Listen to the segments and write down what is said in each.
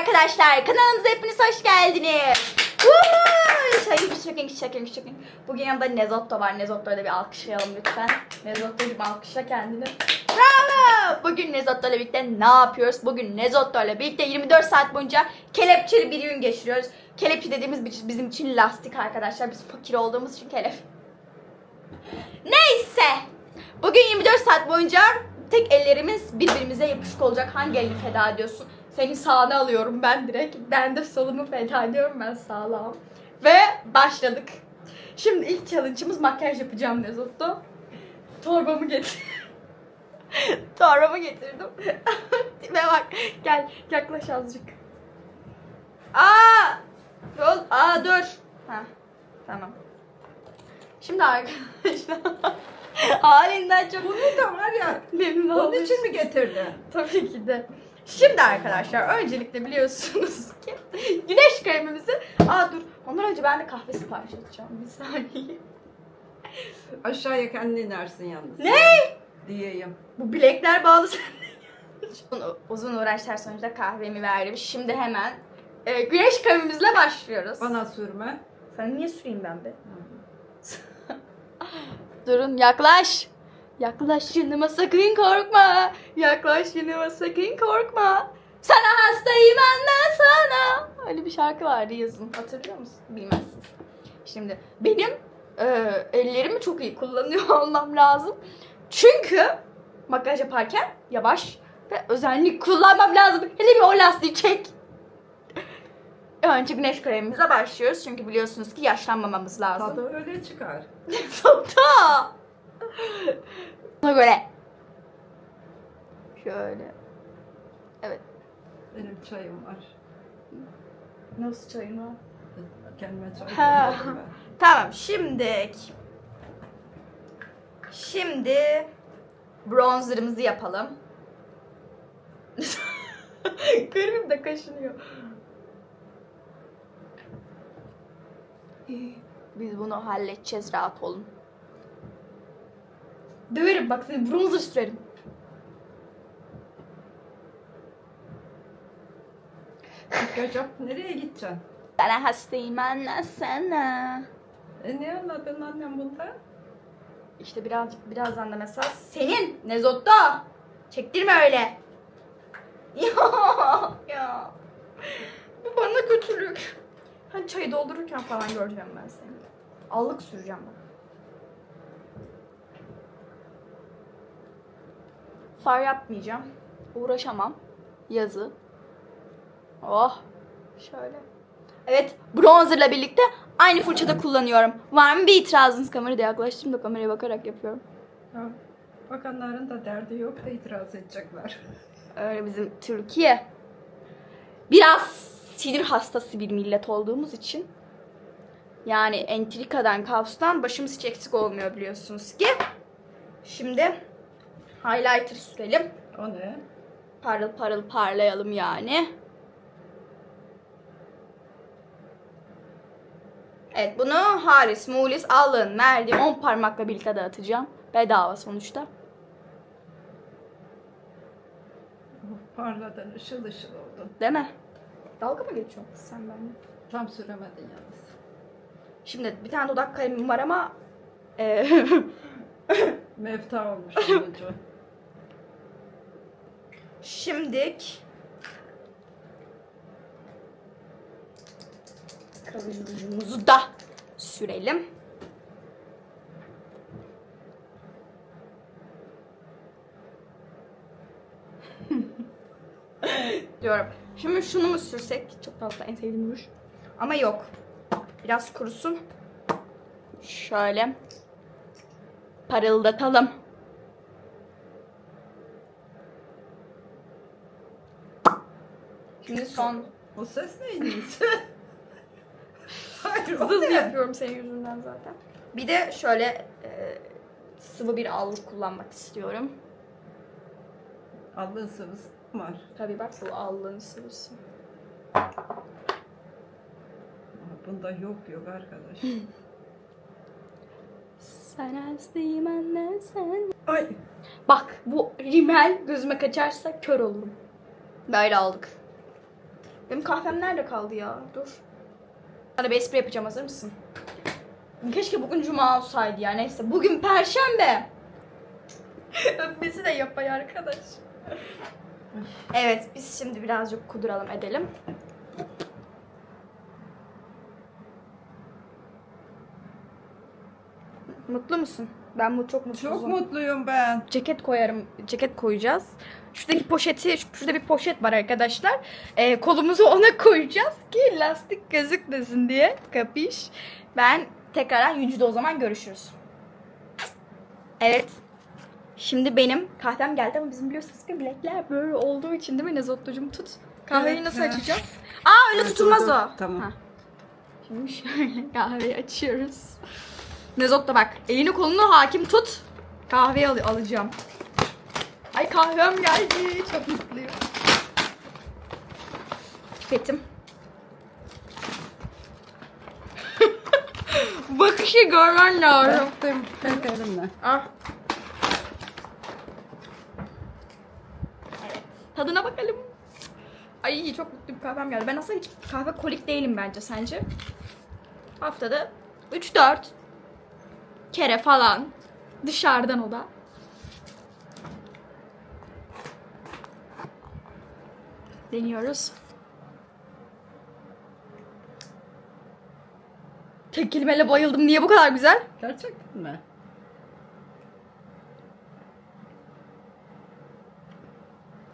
arkadaşlar. Kanalımıza hepiniz hoş geldiniz. Şakın şakın şakın şakın. Bugün yanımda Nezotto var. Nezotto'yla bir alkışlayalım lütfen. Nezotto'cum alkışla kendini. Bravo! Bugün Nezotto ile birlikte ne yapıyoruz? Bugün Nezotto ile birlikte 24 saat boyunca kelepçeli bir gün geçiriyoruz. Kelepçe dediğimiz bi- bizim için lastik arkadaşlar. Biz fakir olduğumuz için kelep. Neyse. Bugün 24 saat boyunca tek ellerimiz birbirimize yapışık olacak. Hangi elini feda ediyorsun? Seni sağına alıyorum ben direkt. Ben de solumu feda ediyorum ben sağlam. Ve başladık. Şimdi ilk challenge'ımız makyaj yapacağım Nezotto. Torbamı getir. Torbamı getirdim. Tipe bak. Gel yaklaş azıcık. Aa! Yol. Aa dur. Ha. Tamam. Şimdi arkadaşlar halinden çok Bunu da var ya. memnun Onun oldum. için mi getirdin? Tabii ki de. Şimdi arkadaşlar öncelikle biliyorsunuz ki güneş kremimizi... Aa dur ondan önce ben bir kahve sipariş edeceğim bir saniye. Aşağıya kendin inersin yalnız. Ne? Diyeyim. Bu bilekler bağlı sende. Uzun uğraşlar sonucunda kahvemi verdim. Şimdi hemen e, güneş kremimizle başlıyoruz. Bana sürme. Sana niye süreyim ben be? Durun yaklaş. Yaklaş yanıma sakın korkma. Yaklaş yanıma sakın korkma. Sana hastayım anla sana. Öyle bir şarkı vardı yazın. Hatırlıyor musun? Bilmezsiniz. Şimdi benim e, ellerimi çok iyi kullanıyor olmam lazım. Çünkü makyaj yaparken yavaş ve özenli kullanmam lazım. Hele bir o lastiği çek. Önce güneş kremimize başlıyoruz. Çünkü biliyorsunuz ki yaşlanmamamız lazım. Tadı öyle çıkar. Sota. Buna göre. Şöyle. Evet. Benim çayım var. Nasıl çayın var? Kendime çay Ha. koymadım ben. Tamam şimdi. Şimdi bronzerımızı yapalım. Garibim de kaşınıyor. Biz bunu halledeceğiz rahat olun. Döverim bak seni bronzer sürerim. Yap. Nereye gideceksin? Sana hastayım anlasana. E ne anladın annem bundan? İşte birazcık birazdan da mesela senin Nezotto. Çektirme öyle. Ya ya. Bu bana kötülük. Hani çayı doldururken falan göreceğim ben seni. Allık süreceğim bak. Far yapmayacağım. Uğraşamam. Yazı. Oh. Şöyle. Evet, bronzerla birlikte aynı fırçada kullanıyorum. Var mı bir itirazınız? Kamerada yaklaştım da kameraya bakarak yapıyorum. Ha. Bakanların da derdi yok da itiraz edecekler. Öyle bizim Türkiye. Biraz sinir hastası bir millet olduğumuz için. Yani entrikadan, kaostan başımız hiç eksik olmuyor biliyorsunuz ki. Şimdi highlighter sürelim. O ne? Parıl parıl parlayalım yani. Evet bunu Haris, Mulis, Alın, Merdi 10 parmakla birlikte dağıtacağım. Bedava sonuçta. Oh, Parladın, ışıl ışıl oldun. Değil mi? Dalga mı geçiyorsun kız sen benimle? Tam süremedin yalnız. Şimdi bir tane dudak kalemim var ama e, Mevta olmuş. şimdik kalıcımızı da sürelim. Diyorum. Şimdi şunu mu sürsek? Çok fazla en sevdiğim ruj. Ama yok. Biraz kurusun. Şöyle. Parıldatalım. Şimdi son. O ses neydi? Hayır, o Hızlı ne? yapıyorum senin yüzünden zaten. Bir de şöyle e, sıvı bir allık kullanmak istiyorum. Allığın sıvısı var. Tabii bak bu allığın sıvısı. Ama Bunda yok yok arkadaş. Sen hastayım anne sen. Ay Bak bu rimel gözüme kaçarsa kör olurum. Böyle aldık. Benim kahvem nerede kaldı ya? Dur. Sana bir espri yapacağım hazır mısın? Keşke bugün cuma olsaydı ya neyse. Bugün perşembe. Öpmesi de yapay arkadaş. Evet biz şimdi birazcık kuduralım edelim. Mutlu musun? Ben bu çok mutluyum. Çok mutluyum ben. ceket koyarım. Ceket koyacağız. Şuradaki poşeti, şurada bir poşet var arkadaşlar. Ee, kolumuzu ona koyacağız ki lastik gözükmesin diye. Kapış. Ben tekrardan yüncüde o zaman görüşürüz. Evet. Şimdi benim kahvem geldi ama bizim biliyorsunuz ki bilekler böyle olduğu için değil mi Nezotlucuğum tut. Kahveyi Evet, nasıl evet. açacağız? Aa öyle Evet, tutulmaz o. Tamam. Ha. Şimdi şöyle kahveyi açıyoruz. Nezot da bak elini kolunu hakim tut. Kahveyi al- alacağım. Ay kahvem geldi. Çok mutluyum. Pipetim. Bakışı görmen lazım. Elimle. Ah. Evet. Tadına bakalım. Ay çok mutluyum kahvem geldi. Ben aslında hiç kahve kolik değilim bence sence? Haftada 3-4 kere falan dışarıdan o da. Deniyoruz. Tek kelimeyle bayıldım. Niye bu kadar güzel? Gerçekten mi?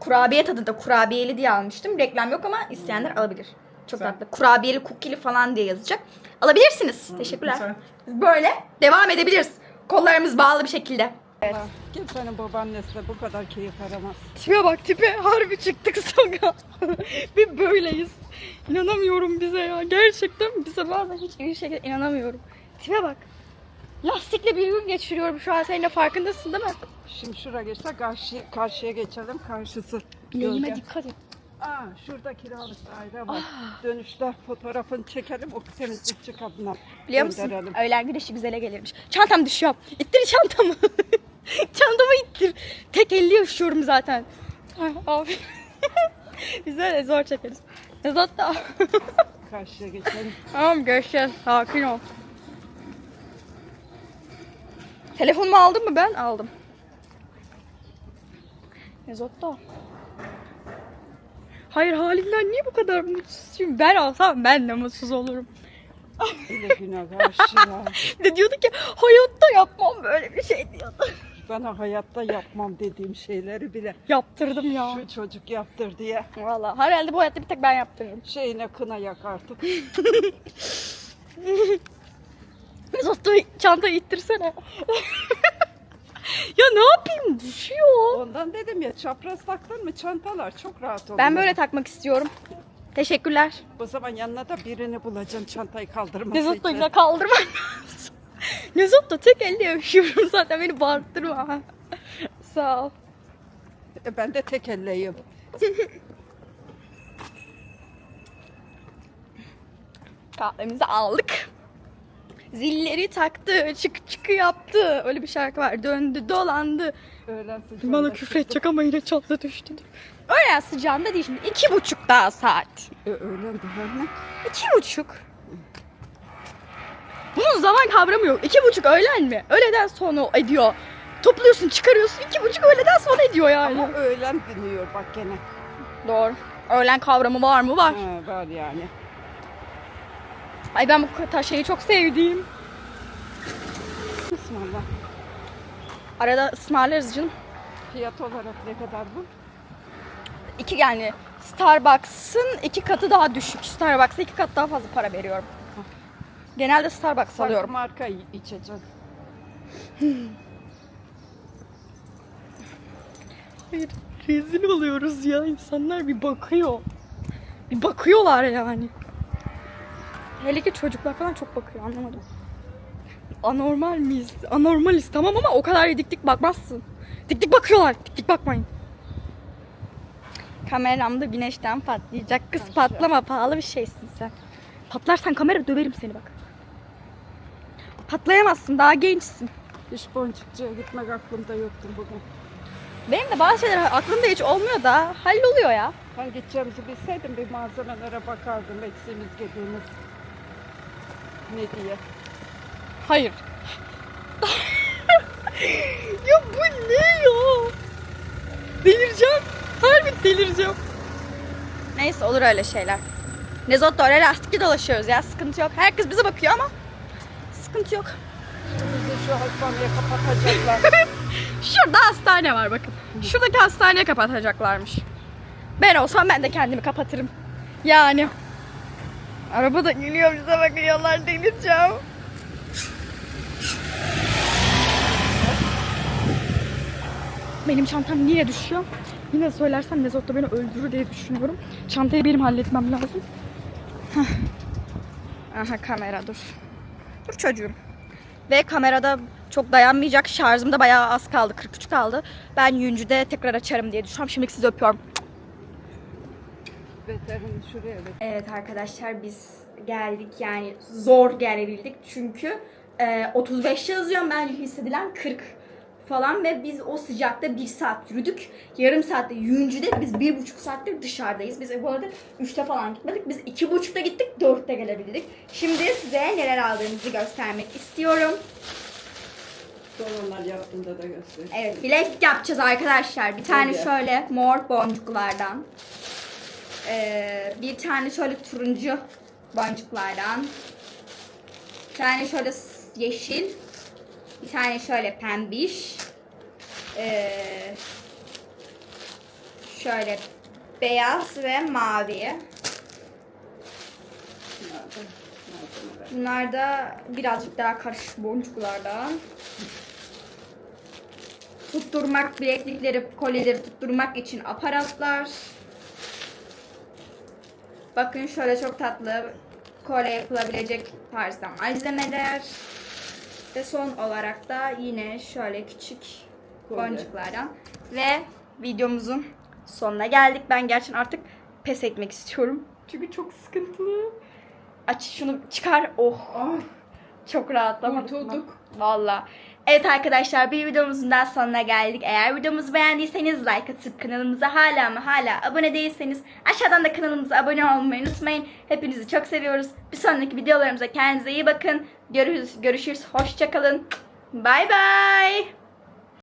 Kurabiye tadında kurabiyeli diye almıştım. Reklam yok ama isteyenler alabilir. Çok Güzel. tatlı. Kurabiyeli, kukili falan diye yazacak. Alabilirsiniz. Teşekkürler. güzel. Biz böyle devam edebiliriz. Kollarımız bağlı bir şekilde. Kimsenin babaannesi de bu kadar keyif aramaz. Tipe bak tipe harbi çıktık sokağa. bir böyleyiz. İnanamıyorum bize ya. Gerçekten bize bazen hiç iyi şekilde inanamıyorum. Tipe bak. Lastikle bir gün geçiriyorum şu an. Senin de farkındasın değil mi? Şimdi şuraya geçse karşı, karşıya geçelim. Karşısı Bileğime gölge. dikkat et. Aa, şurada kiralık daire var. Dönüşte fotoğrafını çekelim. O temizlikçi kadına Biliyor musun? gönderelim. Öğlen güneşi güzele gelirmiş. Çantam düşüyor. İttir çantamı. Çantamı ittir. Tek elli yaşıyorum zaten. Ay, Abi. Güzel de zor çekeriz. Nezat da. Karşıya geçelim. tamam görüşeceğiz. Sakin ol. Telefonumu aldın mı ben? Aldım. Nezat da. Hayır halinden niye bu kadar mutsuzum? Ben olsam ben de mutsuz olurum. Öyle güne karşı ya. de diyordu ki hayatta yapmam böyle bir şey diyordu. Bana hayatta yapmam dediğim şeyleri bile Yaptırdım ya. şu çocuk yaptır diye Valla herhalde bu hayatta bir tek ben yaptırırım. şeyine kına yak artık. Mesut çantayı ittirsene. ya ne yapayım düşüyor. Ondan dedim ya çapraz taktın mı çantalar çok rahat oluyor. Ben böyle takmak istiyorum. Teşekkürler. O zaman yanına da birini bulacaksın çantayı kaldırması Mesut da için. güzel kaldırman lazım. Da tek elle yaşıyorum zaten beni bağırttırma. Sağ ol. E, Ben de tek elleyim. Kahvemizi aldık. Zilleri taktı, çık çıkı yaptı. Öyle bir şarkı var. Döndü, dolandı. Öğlen sıcağında Bana küfür edecek ama yine çatla düştü. Öğlen sıcağında değil şimdi. iki buçuk daha saat. E, öğlen daha ne? İki buçuk. Bunun zaman kavramı yok. İki buçuk öğlen mi? Öğleden sonra ediyor. Topluyorsun, çıkarıyorsun. iki buçuk öğleden sonra ediyor yani. Ama öğlen biniyor bak gene. Doğru. Öğlen kavramı var mı? Var. Ha, var yani. Ay ben bu şeyi çok sevdiğim. Bismillah. Arada ısmarlarız canım. Fiyat olarak ne kadar bu? İki yani Starbucks'ın iki katı daha düşük. Starbucks'a iki kat daha fazla para veriyorum. Genelde Starbucks Farklı alıyorum. marka i- içecek. Hayır, rezil oluyoruz ya. İnsanlar bir bakıyor. Bir bakıyorlar yani. Hele ki çocuklar falan çok bakıyor anlamadım. Anormal miyiz? Anormaliz tamam ama o kadar dik dik bakmazsın. Dik dik bakıyorlar. Dik dik bakmayın. Kameramda güneşten patlayacak. Kız patlama pahalı bir şeysin sen. Patlarsan kamera döverim seni bak. Patlayamazsın daha gençsin. Hiç boncukçuya gitmek aklımda yoktu bugün. Benim de bazı şeyler aklımda hiç olmuyor da halloluyor ya. Ben gideceğimizi bilseydim bir malzemelere bakardım eksiğimiz gediğimiz ne diye. Hayır. ya bu ne ya? Delireceğim. Harbi delireceğim. Neyse olur öyle şeyler. Nezot'ta öyle lastikli dolaşıyoruz ya sıkıntı yok. Herkes bize bakıyor ama sıkıntı yok. Bizi şu hastaneye kapatacaklar. Şurada hastane var bakın. Şuradaki hastaneye kapatacaklarmış. Ben olsam ben de kendimi kapatırım. Yani. Araba da geliyor bize bakıyorlar delireceğim. Benim çantam niye düşüyor? Yine söylersem Nezot da beni öldürür diye düşünüyorum. Çantayı benim halletmem lazım. Hah. Aha kamera dur. Dur çocuğum. Ve kamerada çok dayanmayacak. Şarjım da bayağı az kaldı. 43 kaldı. Ben yüncüde tekrar açarım diye düşünüyorum. Şimdilik sizi öpüyorum. Beterin şuraya ver. Evet arkadaşlar biz geldik yani zor gelebildik çünkü e, 35 yazıyor bence hissedilen 40 falan ve biz o sıcakta bir saat yürüdük. Yarım saatte yüncüde biz bir buçuk saattir dışarıdayız. Biz bu arada 3'te falan gitmedik. Biz iki buçukta gittik 4'te gelebildik. Şimdi size neler aldığımızı göstermek istiyorum. Dolmalar yaptığında da göster. Evet bilek yapacağız arkadaşlar. Bir tane Öyle. şöyle mor boncuklardan. Ee, bir tane şöyle turuncu boncuklardan. Bir tane şöyle yeşil. Bir tane şöyle pembiş. Ee, şöyle beyaz ve mavi. Bunlar da birazcık daha karışık boncuklardan. Tutturmak, bileklikleri, kolyeleri tutturmak için aparatlar. Bakın şöyle çok tatlı kolye yapılabilecek tarzda malzemeler. Ve son olarak da yine şöyle küçük boncuklardan. Ve videomuzun sonuna geldik. Ben gerçekten artık pes etmek istiyorum. Çünkü çok sıkıntılı. Aç şunu çıkar. Oh. Ay, Çok rahatlamadık. mı? Kurtulduk. Valla. Evet arkadaşlar bir videomuzun daha sonuna geldik. Eğer videomuzu beğendiyseniz like atıp kanalımıza hala ama hala abone değilseniz aşağıdan da kanalımıza abone olmayı unutmayın. Hepinizi çok seviyoruz. Bir sonraki videolarımıza kendinize iyi bakın. Görüşürüz. Görüşürüz. Hoşçakalın. Bay bay.